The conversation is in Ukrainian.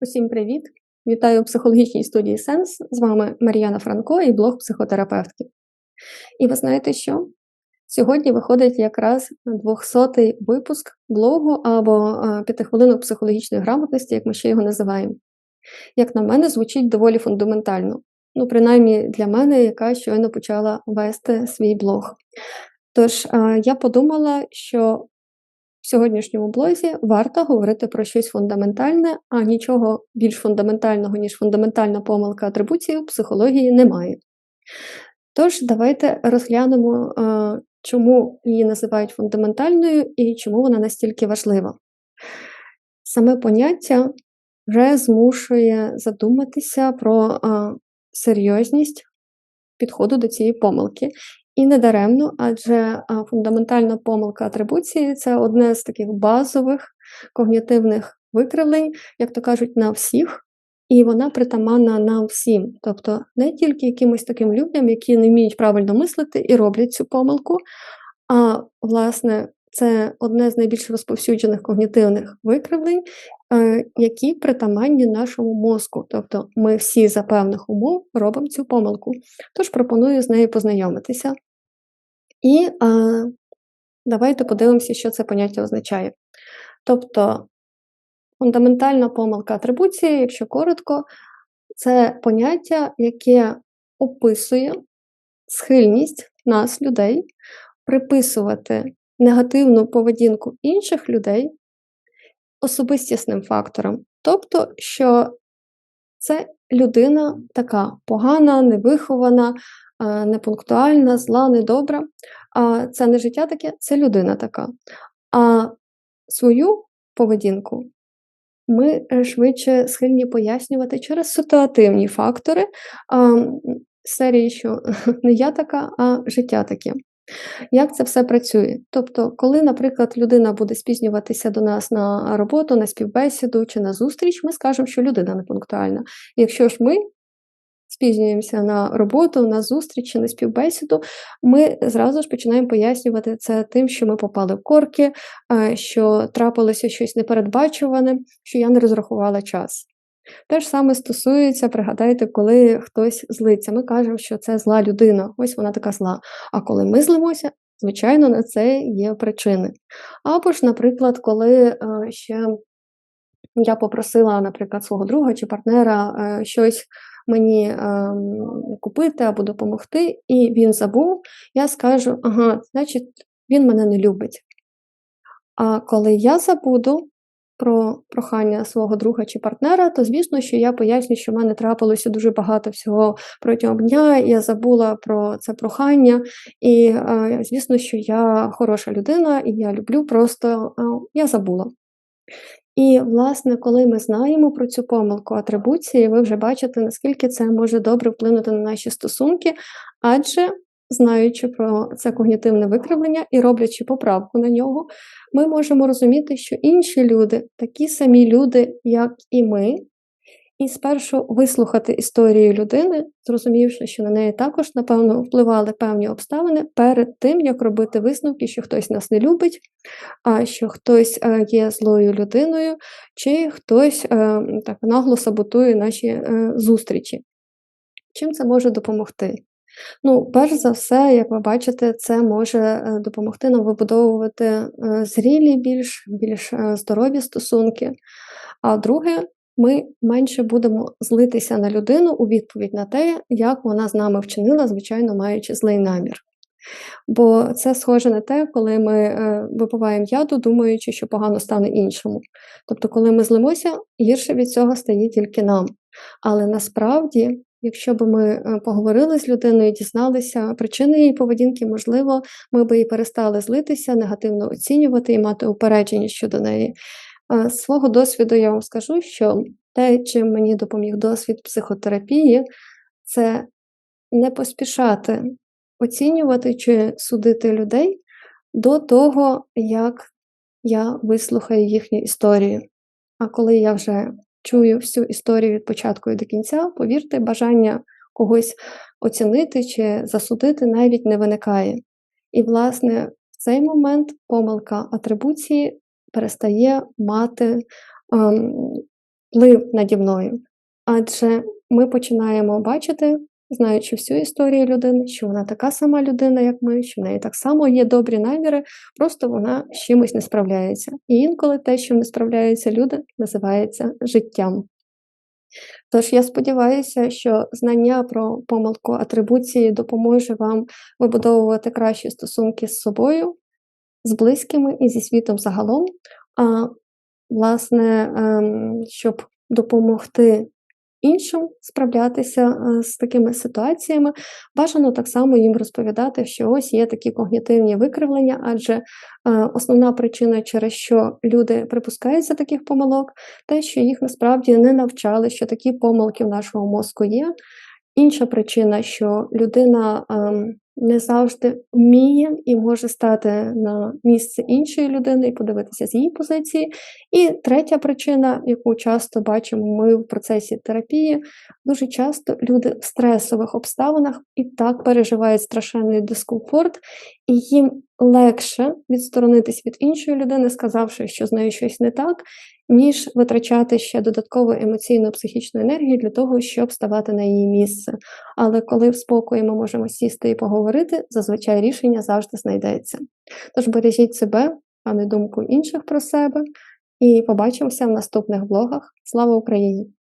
Усім привіт! Вітаю у психологічній студії Сенс. З вами Мар'яна Франко і блог психотерапевтки. І ви знаєте що? Сьогодні виходить якраз 200-й випуск блогу або п'ятихвилинок психологічної грамотності, як ми ще його називаємо. Як на мене, звучить доволі фундаментально. Ну, принаймні для мене, яка щойно почала вести свій блог. Тож, я подумала, що в сьогоднішньому блозі варто говорити про щось фундаментальне, а нічого більш фундаментального, ніж фундаментальна помилка атрибуції в психології немає. Тож, давайте розглянемо, чому її називають фундаментальною і чому вона настільки важлива. Саме поняття вже змушує задуматися про серйозність підходу до цієї помилки і не даремно, адже фундаментальна помилка атрибуції це одне з таких базових когнітивних викривлень, як то кажуть, на всіх, і вона притаманна нам всім. Тобто не тільки якимось таким людям, які не вміють правильно мислити і роблять цю помилку, а власне. Це одне з найбільш розповсюджених когнітивних викривлень, е, які притаманні нашому мозку. Тобто ми всі за певних умов робимо цю помилку. Тож пропоную з нею познайомитися. І а, давайте подивимося, що це поняття означає. Тобто фундаментальна помилка атрибуції, якщо коротко, це поняття, яке описує схильність нас, людей, приписувати негативну поведінку інших людей особистісним факторам. Тобто, що це людина така погана, невихована, непунктуальна, зла, недобра. Це не життя таке, це людина така. А свою поведінку ми е, швидше схильні пояснювати через ситуативні фактори серії, що не я така, а життя таке. Як це все працює? Тобто, коли, наприклад, людина буде спізнюватися до нас на роботу, на співбесіду чи на зустріч, ми скажемо, що людина не пунктуальна. якщо ж ми спізнюємося на роботу, на зустріч чи на співбесіду, ми зразу ж починаємо пояснювати це тим, що ми попали в корки, що трапилося щось непередбачуване, що я не розрахувала час. Те ж саме стосується, пригадайте, коли хтось злиться. Ми кажемо, що це зла людина, ось вона така зла. А коли ми злимося, звичайно, на це є причини. Або ж, наприклад, коли ще я попросила, наприклад, свого друга чи партнера щось мені е, купити або допомогти, і він забув, я скажу, ага, значить, він мене не любить. А коли я забуду про прохання свого друга чи партнера, то звісно, що я поясню, що в мене трапилося дуже багато всього протягом дня, я забула про це прохання. І е, звісно, що я хороша людина, і я люблю, просто е, я забула. І, власне, коли ми знаємо про цю помилку атрибуції, ви вже бачите, наскільки це може добре вплинути на наші стосунки, адже, знаючи про це когнітивне викривлення і роблячи поправку на нього, ми можемо розуміти, що інші люди, такі самі люди, як і ми, і спершу вислухати історію людини, зрозумівши, що на неї також, напевно, впливали певні обставини перед тим, як робити висновки, що хтось нас не любить, а що хтось е, є злою людиною, чи хтось е, так нагло саботує наші е, зустрічі. Чим це може допомогти? Ну, перш за все, як ви бачите, це може допомогти нам вибудовувати зрілі, більш більш здорові стосунки. А друге, ми менше будемо злитися на людину у відповідь на те, як вона з нами вчинила, звичайно, маючи злий намір. Бо це схоже на те, коли ми е, випиваємо яду, думаючи, що погано стане іншому. Тобто, коли ми злимося, гірше від цього стає тільки нам. Але насправді, якщо б ми е, поговорили з людиною, дізналися причини її поведінки, можливо, ми б і перестали злитися, негативно оцінювати і мати упередження щодо неї. З свого досвіду я вам скажу, що те, чим мені допоміг досвід психотерапії, це не поспішати оцінювати чи судити людей до того, як я вислухаю їхню історію. А коли я вже чую всю історію від початку і до кінця, повірте, бажання когось оцінити чи засудити навіть не виникає. І, власне, в цей момент помилка атрибуції перестає мати ем, вплив наді мною. Адже ми починаємо бачити, знаючи всю історію людини, що вона така сама людина, як ми, що в неї так само є добрі наміри, просто вона з чимось не справляється. І інколи те, що не справляються люди, називається життям. Тож я сподіваюся, що знання про помилку атрибуції допоможе вам вибудовувати кращі стосунки з собою, з близькими і зі світом загалом. А власне, ем, щоб допомогти іншим справлятися е, з такими ситуаціями, бажано так само їм розповідати, що ось є такі когнітивні викривлення, адже е, основна причина, через що люди припускаються таких помилок, те, що їх насправді не навчали, що такі помилки в нашому мозку є. Інша причина, що людина ем, не завжди вміє і може стати на місце іншої людини і подивитися з її позиції. І третя причина, яку часто бачимо ми в процесі терапії, дуже часто люди в стресових обставинах і так переживають страшенний дискомфорт, і їм легше відсторонитись від іншої людини, сказавши, що з нею щось не так, ніж витрачати ще додаткову емоційну психічну енергію для того, щоб ставати на її місце. Але коли в спокої ми можемо сісти і поговорити, зазвичай рішення завжди знайдеться. Тож бережіть себе, а не думку інших про себе, і побачимося в наступних влогах. Слава Україні!